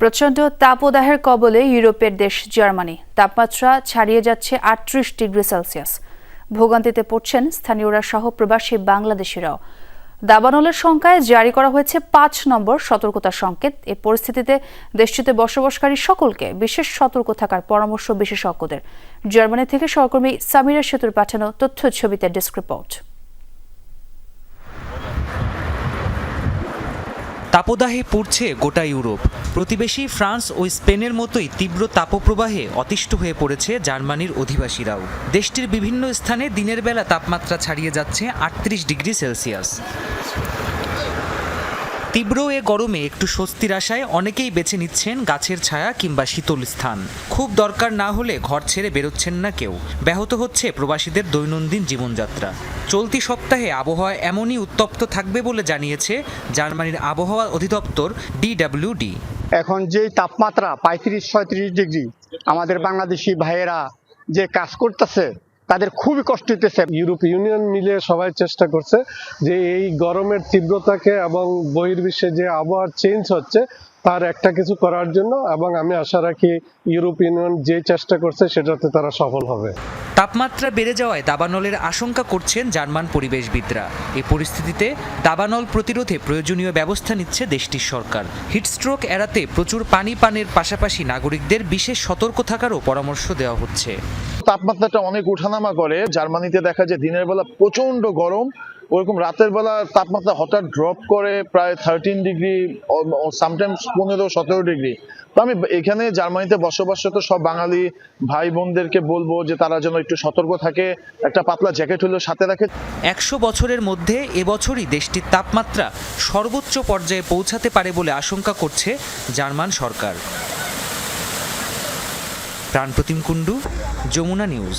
প্রচণ্ড তাপদাহের কবলে ইউরোপের দেশ জার্মানি। তাপমাত্রা ছাড়িয়ে যাচ্ছে আটত্রিশ ডিগ্রি সেলসিয়াস। ভোগান্তিতে পড়ছেন স্থানীয়রা সহ প্রবাসী বাংলাদেশিরাও। দাবানলের সংখ্যায় জারি করা হয়েছে পাঁচ নম্বর সতর্কতা সংকেত। এ পরিস্থিতিতে দেশটিতে বসবাসকারী সকলকে বিশেষ সতর্ক থাকার পরামর্শ বিশেষজ্ঞদের। জার্মানি থেকে সহকর্মী সামিরা সেতুর পাঠানো তথ্য ছবিতে ডেস্ক রিপোর্ট। তাপদাহে পড়ছে গোটা ইউরোপ। প্রতিবেশী ফ্রান্স ও স্পেনের মতোই তীব্র তাপপ্রবাহে অতিষ্ঠ হয়ে পড়েছে জার্মানির অধিবাসীরাও। দেশটির বিভিন্ন স্থানে দিনের বেলা তাপমাত্রা ছাড়িয়ে যাচ্ছে আটত্রিশ ডিগ্রি সেলসিয়াস। তীব্র এ গরমে একটু স্বস্তির আশায় অনেকেই বেছে নিচ্ছেন গাছের ছায়া কিংবা শীতল স্থান। খুব দরকার না হলে ঘর ছেড়ে বেরোচ্ছেন না কেউ। ব্যাহত হচ্ছে প্রবাসীদের দৈনন্দিন জীবনযাত্রা। চলতি সপ্তাহে আবহাওয়া এমনই উত্তপ্ত থাকবে বলে জানিয়েছে জার্মানির আবহাওয়া অধিদপ্তর ডিডাব্লিউডি। এখন যে তাপমাত্রা পঁয়ত্রিশ ছয়ত্রিশ ডিগ্রি, আমাদের বাংলাদেশি ভাইয়েরা যে কাজ করতেছে তাদের খুবই কষ্ট হইতেছে। ইউরোপ ইউনিয়ন মিলে সবাই চেষ্টা করছে যে এই গরমের তীব্রতাকে এবং বহির্বিশ্বে যে আবহাওয়ার চেঞ্জ হচ্ছে তার একটা কিছু করার জন্য এবং আমি আশা রাখি ইউরোপ ইউনিয়ন যে চেষ্টা করছে সেটাতে তারা সফল হবে। তাপমাত্রা বেড়ে যাওয়ায় দাবানলের আশঙ্কা করছেন জার্মান পরিবেশবিদরা। এই পরিস্থিতিতে দাবানল প্রতিরোধে প্রয়োজনীয় ব্যবস্থা নিচ্ছে দেশটির সরকার। হিটস্ট্রোক এড়াতে প্রচুর পানি পানের পাশাপাশি নাগরিকদের বিশেষ সতর্ক থাকারও পরামর্শ দেওয়া হচ্ছে। তাপমাত্রাটা অনেক উঠানামা করে। জার্মানিতে দেখা যায় দিনের বেলা প্রচণ্ড গরম। ওরকম রাতের বেলা তাপমাত্রা হঠাৎ ড্রপ করে প্রায় থার্টিন ডিগ্রি সামটাইমস পনেরো, সতেরো ডিগ্রি তো আমি এখানে জার্মানিতে বসবাসরত সব বাঙালি ভাই বোনদেরকে বলব যে তারা যেন একটু সতর্ক থাকে, একটা পাতলা জ্যাকেট হলেও সাথে রাখে। একশো বছরের মধ্যে এবছরই দেশটির তাপমাত্রা সর্বোচ্চ পর্যায়ে পৌঁছাতে পারে বলে আশঙ্কা করছে জার্মান সরকার। প্রাণপ্রতিম কুণ্ডু, যমুনা নিউজ।